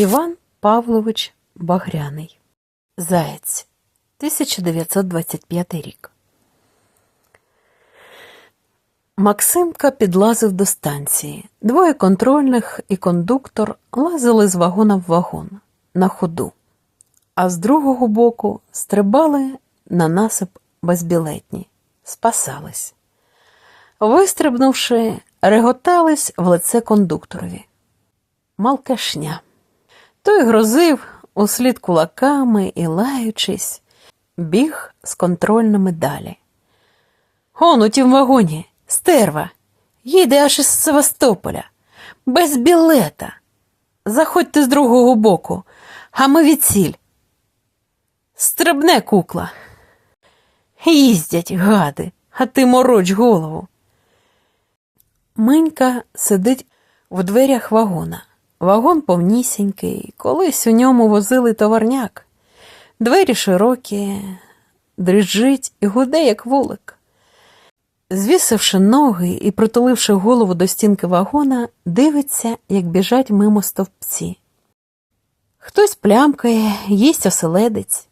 Іван Павлович Багряний. Заєць. 1925 рік. Максимка підлазив до станції. Двоє контрольних і кондуктор лазили з вагона в вагон на ходу, а з другого боку стрибали на насип безбілетні, спасались. Вистрибнувши, реготались в лице кондукторові. Малкашня. Той грозив услід кулаками і, лаючись, біг з контрольними далі. Он у тім вагоні, стерва, їде аж із Севастополя, без білета. Заходьте з другого боку, а ми відсіль. Стрибне кукла. Їздять, гади, а ти мороч голову. Минька сидить в дверях вагона. Вагон повнісінький, колись у ньому возили товарняк. Двері широкі, дрижить і гуде, як вулик. Звісивши ноги і притуливши голову до стінки вагона, дивиться, як біжать мимо стовпці. Хтось плямкає, їсть оселедець.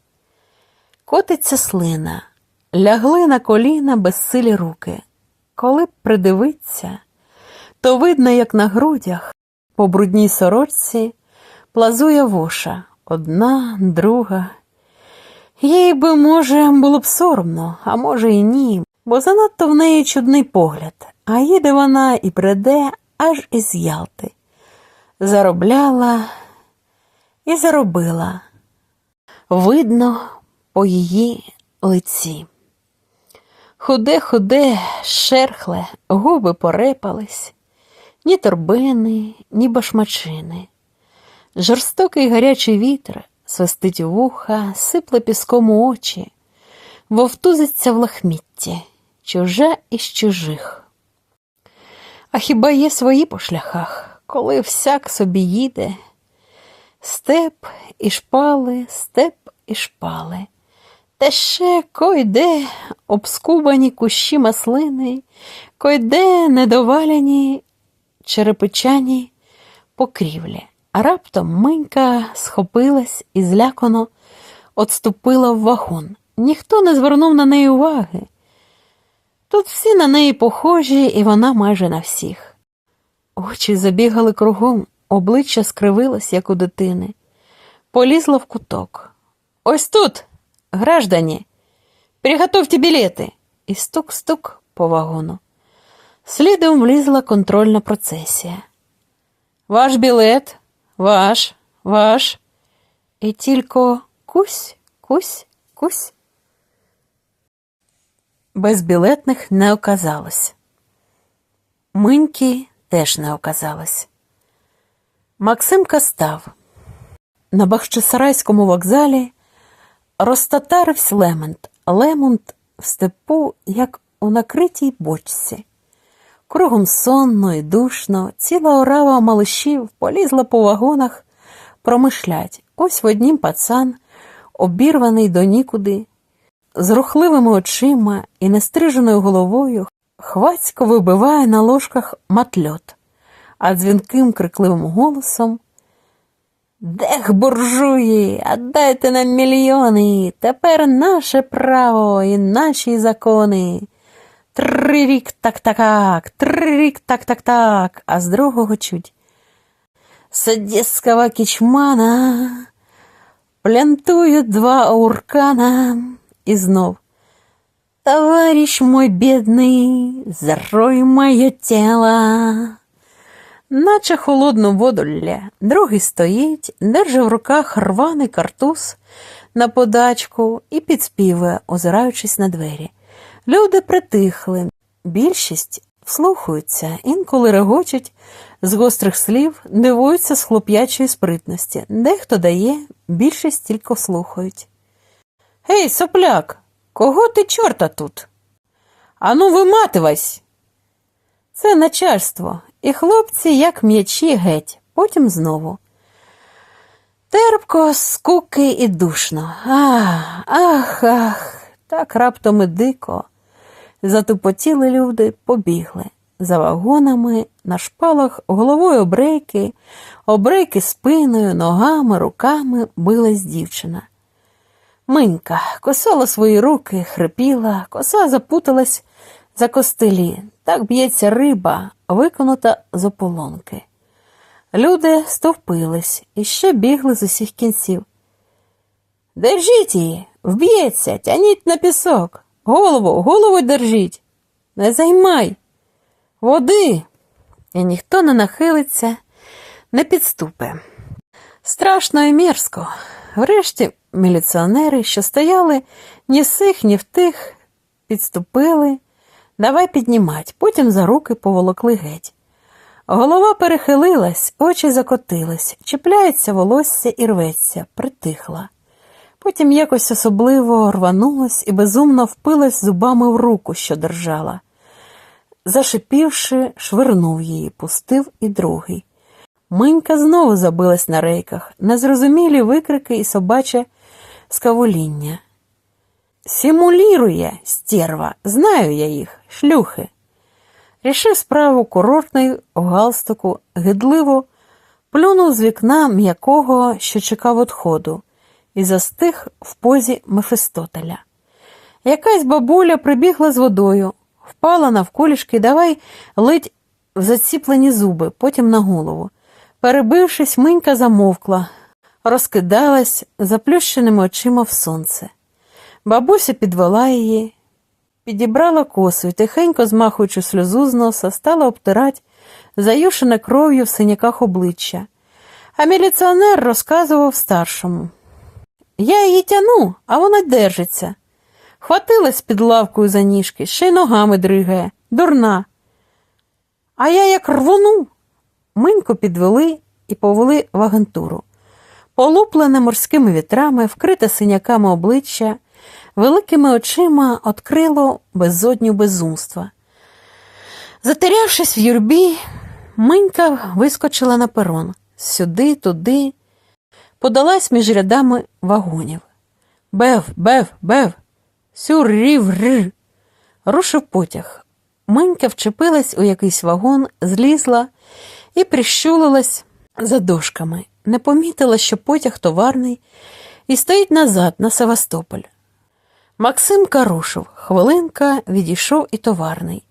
Котиться слина, лягли на коліна безсилі руки. Коли б придивиться, то видно, як на грудях по брудній сорочці плазує вуша одна, друга. Їй би, може, було б соромно, а може, і ні, бо занадто в неї чудний погляд, а їде вона і приде аж із Ялти. Заробляла і заробила. Видно по її лиці. Худе, худе, шерхле, губи порепались, ні торбини, ні башмачини. Жорстокий гарячий вітер свистить у вуха, сипле піском у очі, вовтузиться в лахмітті, чуже із чужих. А хіба є свої по шляхах, коли всяк собі їде? Степ і шпали, степ і шпали. Та ще койде обскубані кущі маслини, койде недоваляні черепичані покрівлі. А раптом Минька схопилась і злякано отступила в вагон. Ніхто не звернув на неї уваги. Тут всі на неї похожі, і вона майже на всіх. Очі забігали кругом, обличчя скривилось, як у дитини, полізла в куток. Ось тут, граждані, приготовьте білети. І стук-стук по вагону. Слідом влізла контрольна процесія. Ваш білет, ваш, ваш. І тільки кусь, кусь, кусь. Безбілетних не оказалось. Миньки теж не оказалось. Максимка став. На Бахчисарайському вокзалі розтатарився лемент, лемонт в степу, як у накритій бочці. Кругом сонно і душно, ціла орава малишів полізла по вагонах промишлять. Ось в однім пацан, обірваний до нікуди, з рухливими очима і нестриженою головою, хвацько вибиває на ложках матльот, а дзвінким крикливим голосом Дех, буржуї, отдайте нам мільйони, тепер наше право і наші закони. Трирік так так так, трирік так так так, а з другого чуть. С одесского кичмана плянтуют два уркана. І знов. Товарищ мой бедный, зарой моє тіло. Наче холодну воду лє. Другий стоїть, держи в руках рваний картуз на подачку і підспівує, озираючись на двері. Люди притихли, більшість вслухаються, інколи регочуть з гострих слів, дивуються з хлоп'ячої спритності. Дехто дає, більшість тільки слухають. Гей, сопляк, кого ти чорта тут? Ану, вимативайся. Це начальство, і хлопці, як м'ячі, геть, потім знову. Терпко, скуки і душно. Ах, ах, ах, так раптом і дико. Затупотіли люди, побігли. За вагонами, на шпалах, головою обрейки, обрейки спиною, ногами, руками билась дівчина. Минька косила свої руки, хрипіла, коса запуталась за костелі. Так б'ється риба, виконута з ополонки. Люди стовпились і ще бігли з усіх кінців. Держіть її, вб'ється, тяніть на пісок. Голову, голову держіть. Не займай. Води. І ніхто не нахилиться, не підступе. Страшно і мерзко. Врешті міліціонери, що стояли ні сих, ні в тих, підступили. Давай піднімать, потім за руки поволокли геть. Голова перехилилась, очі закотились, чіпляється волосся і рветься, притихла. Потім якось особливо рванулась і безумно впилась зубами в руку, що держала. Зашипівши, швирнув її, пустив і другий. Минька знову забилась на рейках, незрозумілі викрики і собаче скавуління. Симулірує, стерва, знаю я їх, шлюхи. Рішив справу курортний у галстуку, гидливо плюнув з вікна м'якого, що чекав одходу, і застиг в позі Мефистотеля. Якась бабуля прибігла з водою, впала навколішки, давай лить в заціплені зуби, потім на голову. Перебившись, минька замовкла, розкидалась заплющеними очима в сонце. Бабуся підвела її, підібрала косу і, тихенько змахуючи сльозу з носа, стала обтирати заюшене кров'ю в синяках обличчя. А міліціонер розказував старшому. Я її тяну, а вона держиться. Хватилась під лавкою за ніжки, ще й ногами дригає, дурна. А я як рвону. Миньку підвели і повели в агентуру. Полуплене морськими вітрами, вкрите синяками обличчя, великими очима открило безодню безумства. Затерявшись в юрбі, Минька вискочила на перон сюди, туди, подалась між рядами вагонів. Бев, бев, бев, сюррів р. Рушив потяг. Минька вчепилась у якийсь вагон, злізла і прищулилась за дошками. Не помітила, що потяг товарний і стоїть назад на Севастополь. Максимка рушив, хвилинка відійшов і товарний.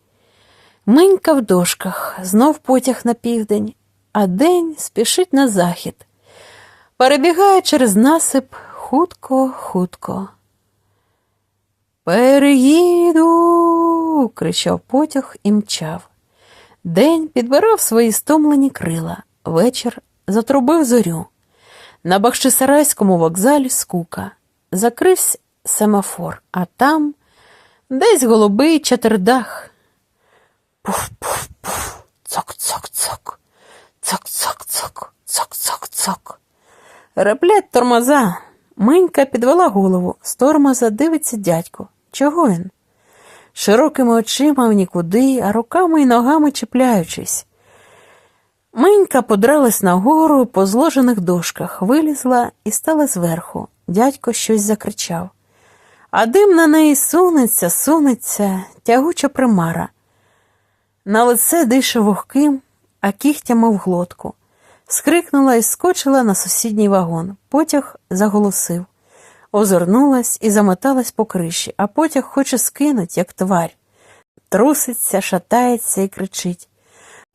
Минька в дошках, знов потяг на південь, а день спішить на захід. Перебігає через насип хутко, хутко. Переїду. кричав потяг і мчав. День підбирав свої стомлені крила, вечір затрубив зорю. На Бахчисарайському вокзалі скука. Закрився семафор, а там десь голубий чатердах. Пуф-пуф-пуф, цок-цок-цок, цок-цок-цок, цок-цок-цок. Реплять тормоза. Минька підвела голову. З тормоза дивиться дядько. Чого він? Широкими очима в нікуди, а руками й ногами чіпляючись. Минька подралась нагору по зложених дошках, вилізла і стала зверху. Дядько щось закричав. А дим на неї сунеться, сунеться, тягуча примара. На лице дише вогким, а кігтями в глотку. Скрикнула і скочила на сусідній вагон. Потяг заголосив. Озирнулась і замоталась по криші, а потяг хоче скинуть, як тварь. Труситься, шатається і кричить.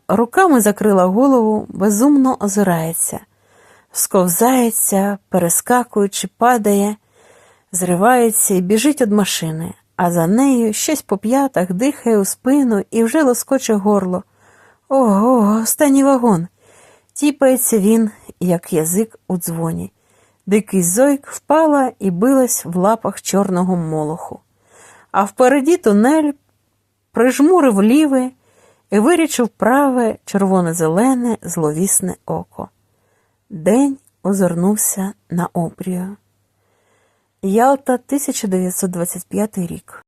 Руками закрила голову, безумно озирається, сковзається, перескакуючи, падає, зривається і біжить від машини, а за нею щось по п'ятах дихає у спину і вже лоскоче горло. Ого, останній вагон. Тіпається він, як язик у дзвоні. Дикий зойк впала і билась в лапах чорного молоху. А впереді тунель прижмурив ліве і вирічив праве червоно-зелене зловісне око. День озирнувся на обрію. Ялта, 1925 рік.